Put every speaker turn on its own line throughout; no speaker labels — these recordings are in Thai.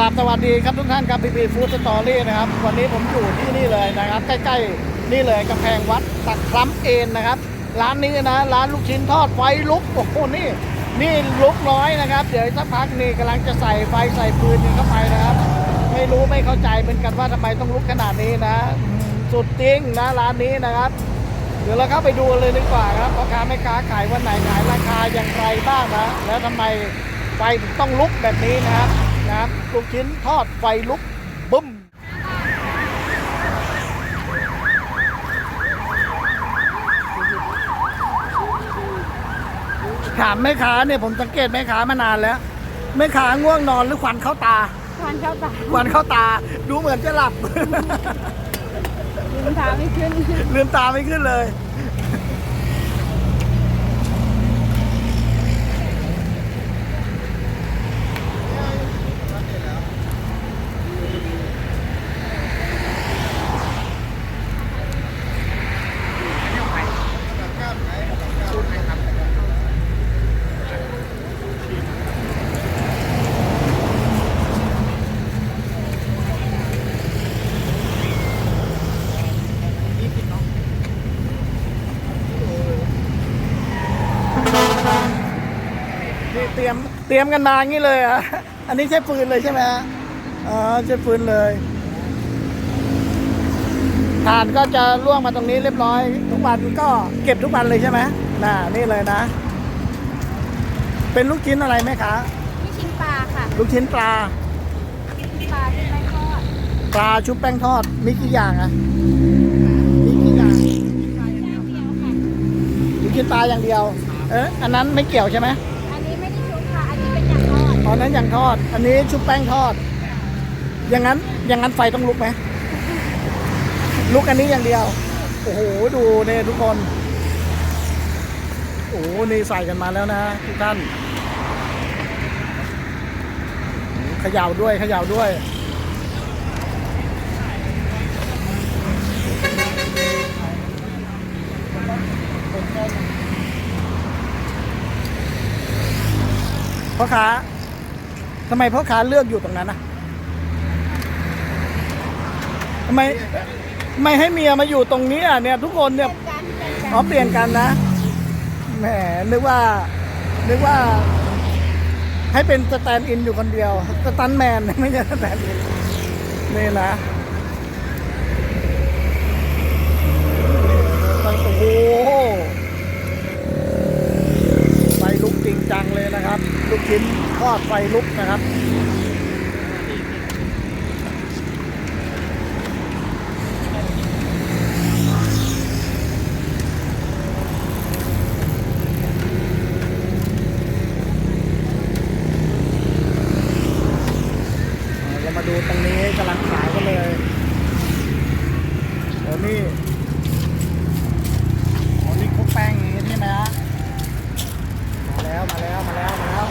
ราบสวัสดีครับทุกท่านครับพีพีฟู้ดสตอรี่นะครับ วันนี้ผมอยู่ที่นี่เลยนะครับ ใกล้ๆนี่เลยกำแพงวัดตักคล้ำเอนนะครับ ร้านนี้นะ ร้านลูกชิ้นทอดไฟลุกโอ้โหนี่ นี่ลุกน้อยนะครับ เดี๋ยวสักพักนี่กำลังจะใส่ไฟใส่ปืนกันเข้าไปนะครับ ไม่รู้ไม่เข้าใจเหมือนกันว่าทำไมต้องลุกขนาดนี้นะ สุดจริงนะร้านนี้นะครับ เดี๋ยวเราเข้าไปดูเลยดีกว่าครับพ่อค้าแม่ค้าขายวันไหนขายราคาอย่างไรบ้างนะแล้วทำไมไฟต้องลุกแบบนี้นะครับ นะครับลูกชิ้นทอดไฟลุกบึ้มถามแม่ค้าเนี่ยผมสังเกตแม่ค้ามานานแล้วแม่ค้าง่วงนอนหรือควันเข้าตา
ทานข้าวตา
ควันเข้าตา ดูเหมือนจะหลับ
ลืมเท้าไม่ขึ้น
ลืมตาไม่ขึ้นเลย นี่เตรียมเตรียมกันมางี้เลยเหรอะอันนี้ใช่ปืนเลยใช่ไหมฮะอ๋อใช่ปืนเลยฐานก็จะล่วงมาตรงนี้เรียบร้อย ทุกวันก็เก็บทุกวันเลยใช่ไหมน่ะนี่เลยนะ เป็นลูกชิ้นอะไรไหมคะ
นี่ชิ้นปลาค่ะ
ลูกชิ้นปลา
ชิ้นปลาที่ไม่ทอด
ปลาชุบแป้งทอดมีกี่อย่างอะมีกี่อย่าง
อย่างเดียวค่ะ
ลูกชิ้นปลาอย่างเดียว เอ๊ะอันนั้นไม่เกี่ยวใช่ไหม
อันนี้ไม่ได้ชุบค่ะ อันนี้เป็น อ
นนั้นอย่างทอด อันนี้ชุบแป้งทอด อย่างนั้น อย่างนั้นไฟต้องลุกไหมลุกอันนี้อย่างเดียว โอ้โห ดูเนี่ยทุกคน โอ้โหนี่ใส่กันมาแล้วนะทุกท่าน ขย่าด้วย ขย่าด้วยพ่อค้า ทำไมพ่อค้าเลือกอยู่ตรงนั้นนะทำไมไม่ให้เมียมาอยู่ตรงนี้อะเนี่ย ทุกคนเนี่ย
เป็นจาน
อ๋อเปลี่ยนกันนะแหมนึกว่า นึกว่า ให้เป็นสแตนด์อินอยู่คนเดียวสตันแมนไม่ใช่สแตนด์อินนี่นะโอ้โห ไฟลุกจริงจังเลยนะครับ ลูกชิ้นทอด ไฟลุกนะครับ เรามาดูตรงนี้กำลังขายกันเลยโอ้นี่โอ้นี่คลุกแป้งอย่างนี้ใช่ไหมฮะมาแล้วมาแล้วมาแล้วมาแล้ว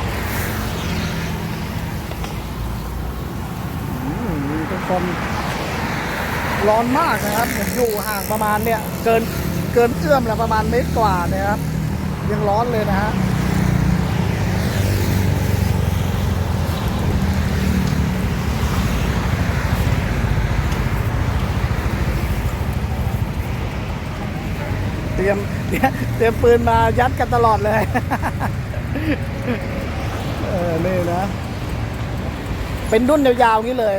อืมมีทุกคนร้อนมากนะครับผมอยู่ห่าง ประมาณเนี่ยเกินเกินเอื้อมแหละประมาณเมตรกว่านี่ยครับ ยังร้อนเลยนะฮะเตรียมเตรียมเตรียมปืนมายัดกันตลอดเลย เออนี่นะ เป็นดุ้นยาวๆงี้เลย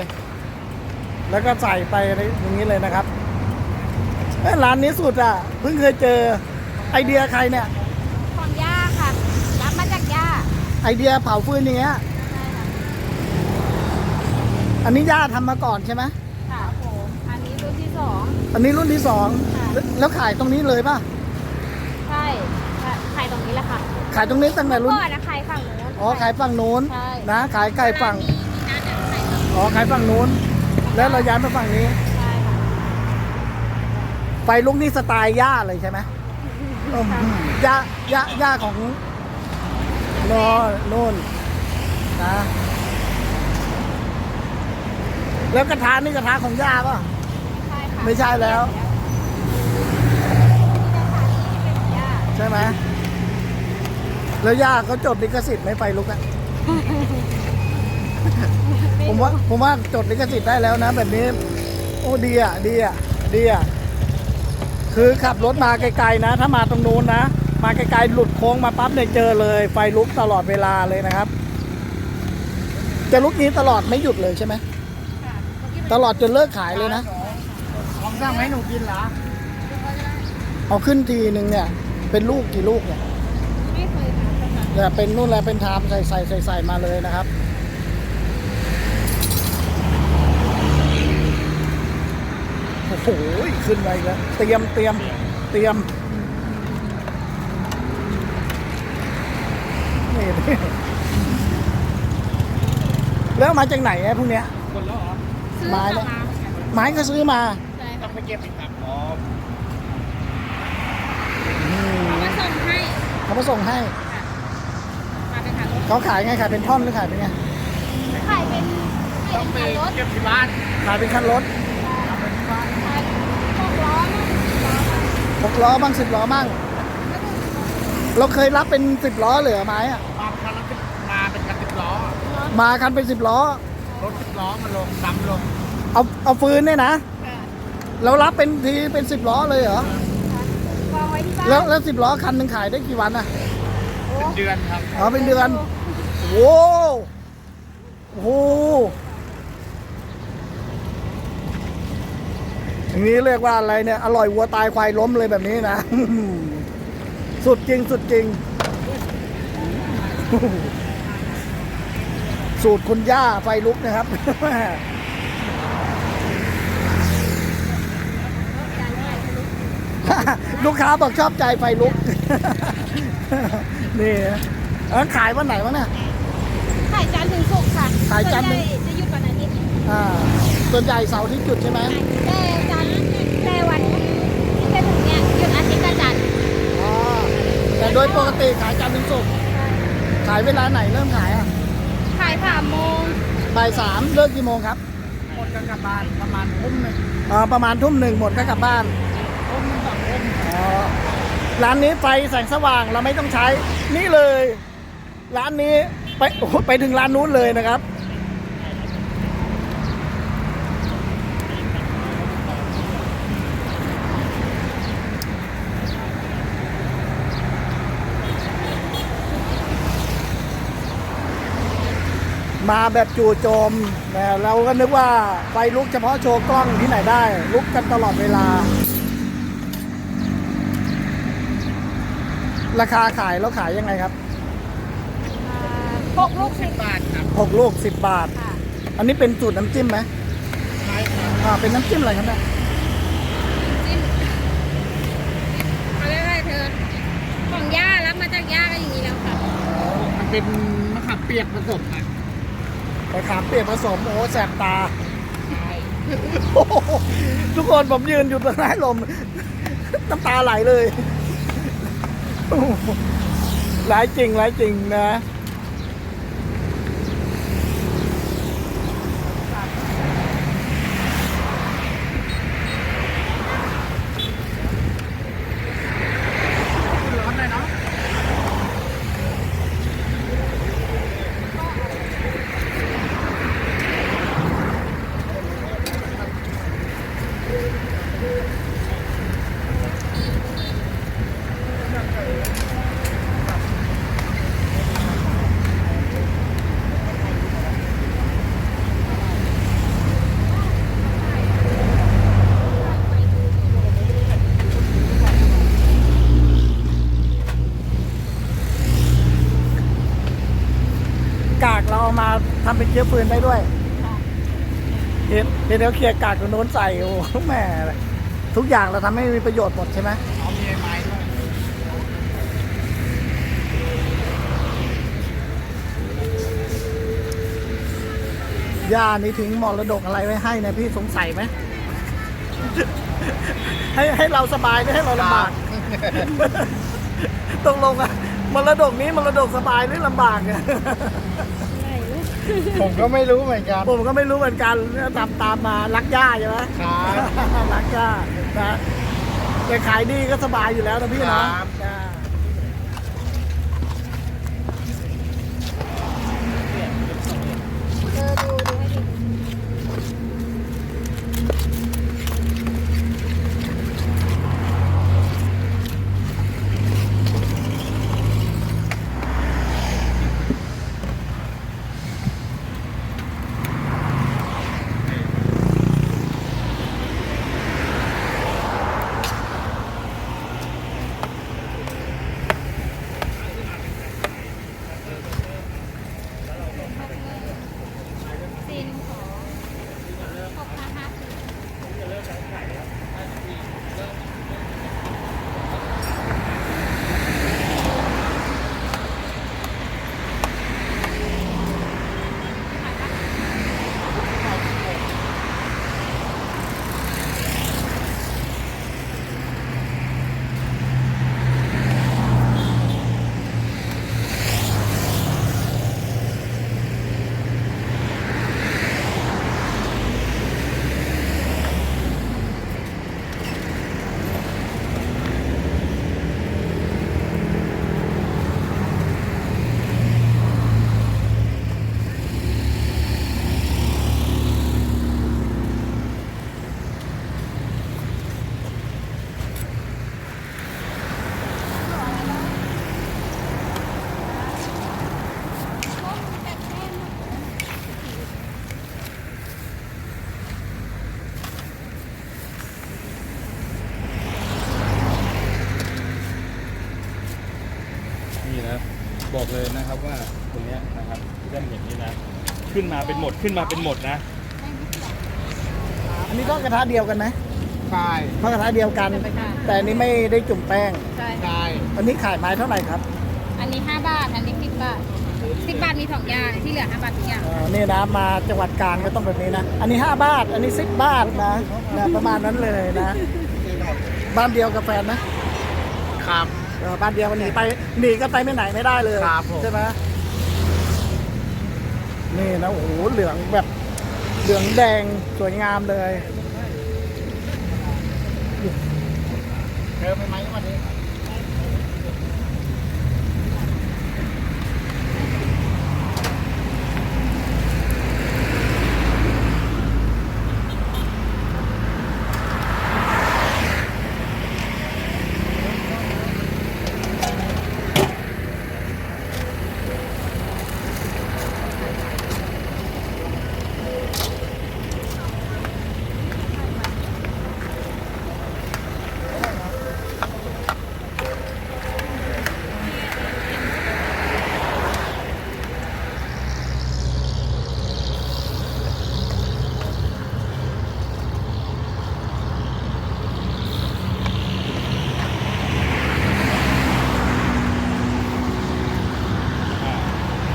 แล้วก็ใส่ไปอย่างนี้เลยนะครับ ร้านนี้สุดอะ เพิ่งเคยเจอไอเดียใครเนี่ย
ของย่าค่ะ รับมาจากย่า
ไอเดียเผาฟืนอย่างเงี้ย
ใช่ค่ะ
อันนี้ย่าทำมาก่อนใช่ไหม
ค่ะผมอันนี้รุ่นที่สอง
อันนี้รุ่นที่สอง
ค่ะ
แล้วแล้วขายตรงนี้เลยป่ะ
ใช่ค่ะขายตรงนี้แหละค่ะ
ขายตรงนี้ตั้งแต่รุ่น
ก่อนนะขายฝั่งนู้น
อ๋อขายฝั่งนู้น
ใช่
นะ ขายไก่ฝั่ง
มีมีร้านอาหารขายฝั่ง
อ๋อขายฝั่งนู้น แล้วเราย้ายมาฝั่งนี้
ใช่ค่ะ
ไฟลุกนี่สไตล์ย่าเลยใช่ไหมอื้อหือย่าย่าย่าของโน่นโน่นนะแล้วกระทะนี่กระทะของย่าป่ะ
ใช่ค่ะ
ไม่ใช่แล้ว
นี่เป็นย่า
ใช่ไหมแล้วย่าเขาจดลิขสิทธิ์ไหม่ไฟลุกอะผมว่าผมว่าจดลิขสิทธิ์ได้แล้วนะ แบบนี้ โอ้ดีอะดีอะดีอะ คือขับรถมาไกลๆนะ ถ้ามาตรงนู้นนะ มาไกลๆหลุดโค้งมาปั๊บเนี่ยเจอเลย ไฟลุกตลอดเวลาเลยนะครับ จะลุกนี้ตลอดไม่หยุดเลยใช่ไหม
ค่ะเมื่อกี้
ตลอดจนเลิกขายเลยนะ
ของสั่งให้หนูกินเหรอ
เอาขึ้นทีหนึ่งเนี่ย เป็นลูกกี่ลูกเนี่ย
ไม่เคยค่ะค่ะ
แต่เป็นนู่นแหละเป็นทามใส่ใส่ใส่ใส่มาเลยนะครับ โอ้โหขึ้นไปแล้วเตรียมเตรียมเตรียมนี่นี่แล้วมาจากไหนไอ้พวกเนี้ย
คนแล้วเหรอ
ซื้อ
ไม้
จาก
เนี่ย
ร้านค่ะ
ไม้ก็ซื้อมา
ใช่
ต้อ
ค่ะ
งไปเก็บอีกครับอ๋อ
อืม
เขามาส่งให้
เขามาส่งให้
ค่ะมาเป็นขารถ
เขาขายไงขายเป็นท่อนหรือขายเป็นไง
ขายเป็น
ต้องไป
ขายรถ
เก็บที่บ้าน
ขายเป็นคันรถ
ขายพวกล้อมั้งล้อมั้ง
หกล้อบ้างสิบล้อบ้าง เราเคยรับเป็นสิบล้อเหลือไม้อะ
มาคันละสิบมาเป็นคันสิบล้อ
ล้อ
มาคันเป็นสิบล้อ
รถสิบล้อมันลงดำลง
เอาเอาฟืนเนี่ยนะ
ค่ะ
เรารับเป็นทีเป็นสิบล้อเลยเหรอ
วางไว้ที่บ้าน
แล้วแล้วสิบล้อคันหนึ่งขายได้กี่วันอะ
โอ้
เป็นเดือนครับ
อ๋อเป็นเดือน โอ้โหอย่าง นี้เรียกว่าอะไรเนี่ย อร่อยวัวตายควายล้มเลยแบบนี้นะ สุดจริงสุดจริง สูตรคุณย่าไฟลุกนะครับลูกค้าบอกชอบใจไฟลุก นี่เออขายวันไหนวะเนี่ย
ขายจันทร์ถึงศุกร์ค่ะ
ขายจันทร์ถึง
ส่วใหญ่จะหยุดวันอาทิตย์
อ่าส่วนใหญ่เสาร์ที่จุดใช่ไหม
แต่จันทร์แต่วันที่จะถึงเนี่ยหยุดอาทิตย์กับจันทร์
อ๋อ แต่โดยปกติขายจันทร์ถึงศุกร์ขายเวลาไหนเริ่มขายอะ
ขายสามโมง
บ่ายสามเลิกกี่โมงครับ
หมดกันกลับบ้านประมาณทุ่มหนึ่ง
อ่าประมาณทุ่มหนึ่งหมดก็กลับบ้าน
ทุ่มหนึ่งสองทุ่ม
อ๋อร้านนี้ไฟแสงสว่างเราไม่ต้องใช้ นี่เลย ร้านนี้ไปโอ้โหไปถึงร้านนู้นเลยนะครับ มาแบบจู่โจมแต่เราก็นึกว่าไฟลุกเฉพาะโชว์กล้องที่ไหนได้ ลุกกันตลอดเวลา ราคาขายแล้วขายยังไงครับ
อ่าหกลูกสิบบาท
บาทครับ
6ลูก10บาท
ค่ะ
อันนี้เป็นสูตรน้ำจิ้มไหม
ใช่ครับ
อ่าเป็นน้ำจิ้มอะไรครับเนี่ย
จิ้มเอาได้ไรเธอของย่ารับมาจากย่าก็อย่างนี้แล้วค่ะ
มันเป็นมะขามเปียกผสมครั บ
ไปขามเปียกผสมโอ้แสบตา
ใช่
โอ้โหทุกคนผมยืนอยู่ตรงหน้าลม น้ำตาไหลเลยโอ้โหร้ายจริงร้ายจริงนะ
ร้อนเลยเนาะ
กากเราเอามาทำ เป็นเชื้อเพลิงได้ด้วยเห็นเห็นเดี๋ยวเคลียร์กากตรงโน้นใส่โอ้โหแหม่ทุกอย่างเราทำให้มีประโยชน์หมดใช่ไหม
เอามีไม้ด้วย
ย่านี่ทิ้งมรดกอะไรไว้ให้เนะพี่สงสัยไหมให้ให้เราสบายหรือให้เราลำบากตกลงอะมรดกนี้มรดกสบายหรือลำบากเนี่ย
ผมก็ไม่รู้เหมือนกัน
ผมก็ไม่รู้เหมือนกันตามตามมารักย่าใช่ไหม
ครับ
รักย่านะแต่ขายดีก็สบายอยู่แล้วนะพี่เนาะ
เล
ยนะครับว่าตรงเนี้ยนะครับที่ได้เห็นนี่นะ ขึ้นมาเป็นหมดขึ้นมาเป็นหมดนะ
อันนี้ทอดกระทะเดียวกันไหม
ใช่
ทอดกระทะเดียวกัน แต่อันนี้ไม่ได้จุ่มแป้ง
ใช่
ใช่
อันนี้ขายไม้เท่าไหร่ครับ
อันนี้ 5 บาท อันนี้ 10 บาท 10 บาทมีสองอย่าง ที่เหลือ 5 บาททุกอย่าง
อ่านี่นะมาจังหวัดกลางก็ต้องแบบนี้นะ อันนี้ 5 บาท อันนี้ 10 บาทนะนะประมาณนั้นเลยนะ บ้านเดียวกับแฟนนะ
ครับ
เออบ้านเดียวมันหนีไปหนีก็ไปไม่ไหนไม่ได้เลย
ครับผม
ใช่ไหมนี่นะโอ้โหเหลืองแบบเหลืองแดงสวยงามเลย
เจอไปไหมวันนี้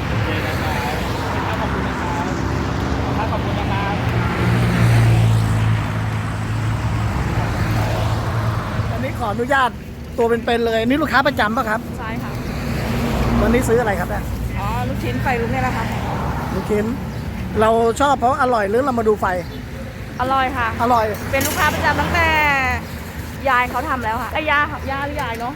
โอเคนะครับขอบคุณนะครับขอบคุณนะครับ
อันนี้ขออนุญาตตัวเป็นๆเลย นี่ลูกค้าประจำป่ะครับ
ใช่ค่ะ
วันนี้ซื้ออะไรครับเนี่ย
อ๋อ ลูกชิ้นไฟลุกเนี่ยแหละค่ะ
ลูกชิ้น เราชอบเพราะอร่อยหรือเรามาดูไฟ
อร่อยค่ะ
อร่อย
เป็นลูกค้าประจำตั้งแต่ ยายเขาทำแล้วค่ะไอ้ยยาค่ะยาหรือยายเนาะ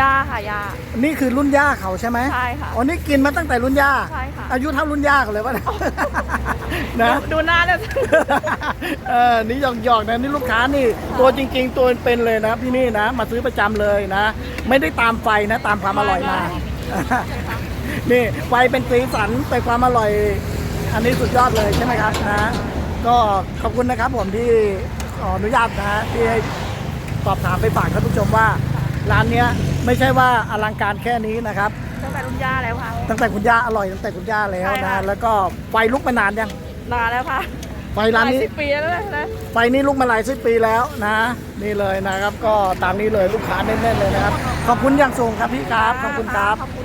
ยาค่ะยา
นี่คือรุ่นย่าเขาใช่ไหม
ใช่ค่ะ
อ๋อ นี่กินมาตั้งแต่รุ่นย่า
ใช่ค่ะ
อายุเท่ารุ่นย่าเขาเลยวะเนี่ยนะ
ดูหน้าเนี่ย
เออนี่หยอกๆนะนี่ลูกค้านี่ ตัวจริง ๆ ตัวเป็นๆเลยนะพี่นี่นะ มาซื้อประจำเลยนะ ไม่ได้ตามไฟนะ ตามความอร่อยมา นี่ไฟเป็นสีสันแต่ความอร่อย อันนี้สุดยอดเลยใช่ไหมครับนะ ก็ขอบคุณนะครับผมที่ขออนุญาตนะที่ให้สอบถามไปฝากท่านผู้ชมว่า ร้านเนี้ยไม่ใช่ว่าอลังการแค่นี้นะครับ
ตั้งแต่รุ่นย่าแล้วค่ะ
ตั้งแต่คุณย่าอร่อยตั้งแต่คุณย่าแล้ว
ใช่
นะ
ค่ะ
แล้วก็ไฟลุกมานานยัง
นานแล้วค่ะ
ไฟร้าน
หลาย
นี้
สิบปีแล้วนะ
ไฟนี้ลุกมาหลายสิบปีแล้วนะ นี่เลยนะครับ ก็ตามนี้เลยลูกค้าแน่นๆเลยนะครับ ขอบคุณอย่างสูงครับพี่ครับขอบคุณครับ
ขอบคุณ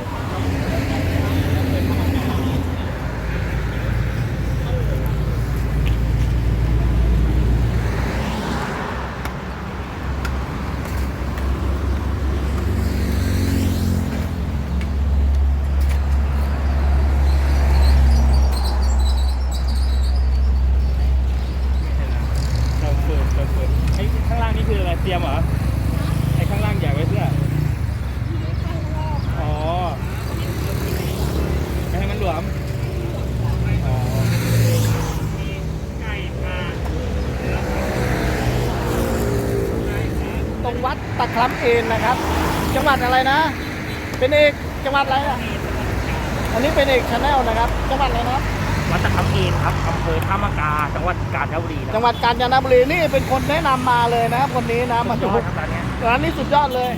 เราเปิดเราเปิดไอ้ข้างล่างนี่คืออะไรเตรียมเหรอไอ้ข้างล่างใหญ่ไว้เพื่ออ๋อไม่ให้มันหลวมอ๋อ
ตรงวัดตะคร้ำเอนนะครับ จังหวัดอะไรนะ เป็นเอกจังหวัดอะไรอะอันนี้เป็นเอกชาแนลนะครับจังหวัดอะไรนะครับ
วัดตะคำเอนครับอำเภอท่ามะกาจังหวัดกาญจนบุรีนะ
จังหวัดกาญจนบุรีนี่เป็นคนแนะนำมาเลยนะครับคนนี้นะมา
สุ
ดู
ดยอดครับร้านเนี้ย
ร้านนี้สุดยอดเลย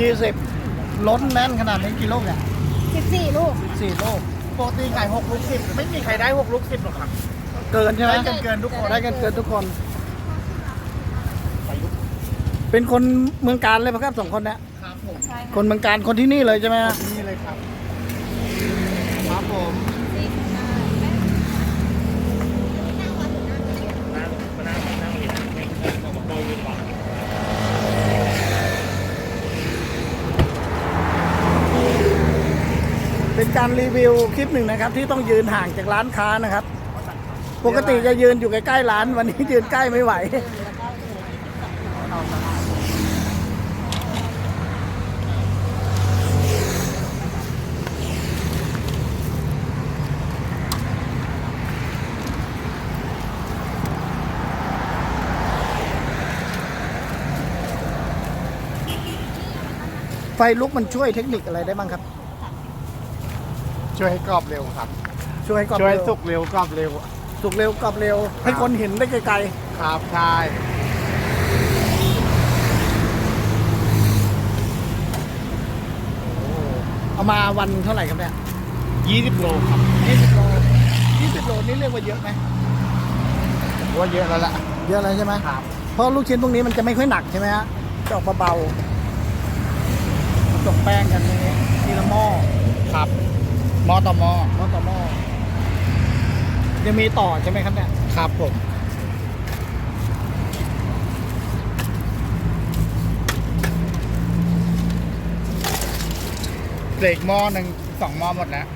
ยี่สิบล้นแน่นขนาดนี้กี่ลูกเนี่ย
สิบสี่ลูก
สี่ลูก
ปกติขายหกลูกสิบไม่มีใครได้หกลูกสิบหรอกครับ
เกินใช่ไหม
ได้กันเกินทุกคน
ได้กันเกินทุกคน เป็นคนเมืองการเลยปะครับสองคนเนี่ย
ครับผม
ใช่
คนเมืองการคนที่นี่เลยใช่ไหมฮะ
นี่เลยครับ ครับผม
สิบใช่
นั่งมานั่งนั่งเรียนให้ให้มาบอกโดยดีกว่า
เป็นการรีวิวคลิปหนึ่งนะครับ ที่ต้องยืนห่างจากร้านค้านะครับ ปกติจะยืนอยู่ใกล้ๆร้าน วันนี้ยืนใกล้ไม่ไหว ไฟลุกมันช่วยเทคนิคอะไรได้บ้างครับ
ช่วยให้กรอบเร็วครับ
ช่วยให้กรอบ
ช่วย
เร็ว
สุกเร็วกรอบเร็ว
สุกเร็วกรอบเร็ว ให้คนเห็นได้ไกล
ครับใช่
ๆเอามาวันเท่าไหร่ครับเนี่ย
ยี่สิบโลครับ
ยี่สิบโลยี่สิบโลนี่เรียกว่าเยอะไหม
ผมว่าเยอะแล้วล่ะ
เยอะเลยใช่ไหม
ครับ
เพราะลูกชิ้นพวกนี้มันจะไม่ค่อยหนักใช่ไหมฮะจะออกเบาๆจกแป้งกันอย่างนี้ทีละหม้อ
ครับห มอต่อหมอ
หม้อต่อหม้อยังมีต่อใช่ไหมครับเนี่ย
ครับผมเหล็กหม้อหนึ่งสองหม้อหมดแล้ว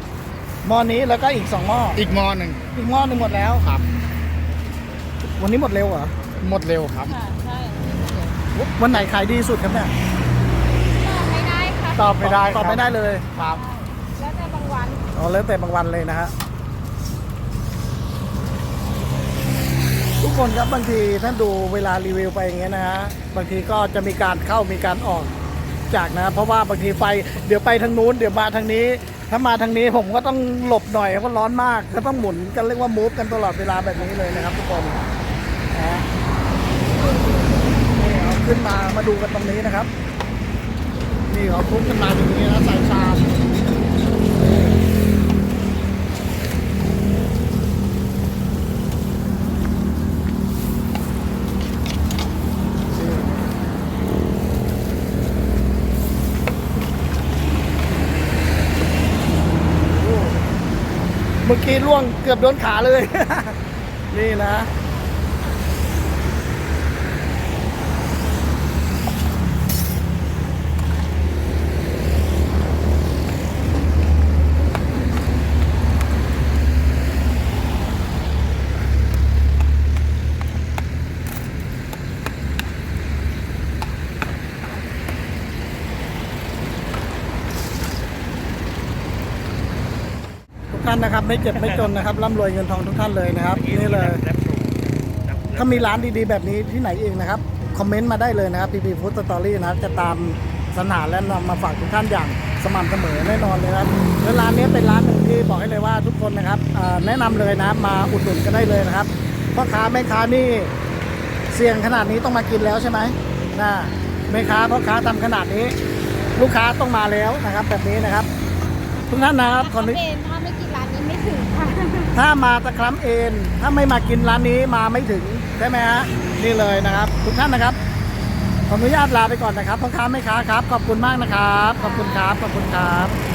หม้อนี้แล้วก็อีกสองหม้อ
อีกหม้อหนึ่ง
อีกหม้อหนึ่งหมดแล้ว
ครับ
วันนี้หมดเร็วเหรอ
หมดเร็วครับ
ค่ะใช่
วันไหนขายดีสุดครับเนี่ย
ตอบไม่ได้ค่ะ
ตอบไม่ได้
ตอบไม่ได้เลย
ครับ
แล้วแต่บางวัน
อ๋อแล้วแต่บางวันเลยนะฮะทุกคนครับบางทีท่านดูเวลารีวิวไปอย่างเงี้ยนะฮะบางทีก็จะมีการเข้ามีการออกจากนะ เพราะว่าบางทีไฟเดี๋ยวไปทางนู้นเดี๋ยวมาทางนี้ ถ้ามาทางนี้ผมก็ต้องหลบหน่อยเพราะร้อนมากก็ต้องหมุนกันเรียกว่ามูฟกันตลอดเวลาแบบนี้เลยนะครับทุกคนนะนี่เอาขึ้นมามาดูกันตรงนี้นะครับ นี่เขาทุบขึ้นมาอย่างนี้นะใส่ชา มื่อกี้ล่วงเกือบโดนขาเลย นี่นะานนะครับ ไม่เจ็บไม่จนนะครับร่ำรวยเงินทองทุกท่านเลยนะครับนี่เลย ถ้ามีร้านดีๆ แบบนี้ที่ไหนเองนะครับ คอมเมนต์มาได้เลยนะครับ PP Food Story นะครับจะตามสนานและนำมาฝากทุกท่านอย่างสม่ำเสมอแน่นอนเลยครับและร้านนี้เป็นร้านหนึ่งที่บอกให้เลยว่าทุกคนนะครับอ่าแนะนำเลยนะมาอุดหนุนกันได้เลยนะครับพ่อค้าแม่ค้านี่เสี่ยงขนาดนี้ต้องมากินแล้วใช่ไหมนะแม่ค้าพ่อค้าทำขนาดนี้ ลูกค้าต้องมาแล้วนะครับ แบบนี้นะครับ ทุกท่านนะครับขออนุ
เองถ้าไม่กินร้านนี้ ไม่ถึงค่ะ
ถ้ามาตะคร้ำเอนถ้าไม่มากินร้านนี้มาไม่ถึงใช่ไหมฮะนี่เลยนะครับ ทุกท่านนะครับขออนุญาตลาไปก่อนนะครับพ่อค้าแม่ค้าครับ ขอบคุณมากนะครับ ขอบคุณครับขอบคุณครับ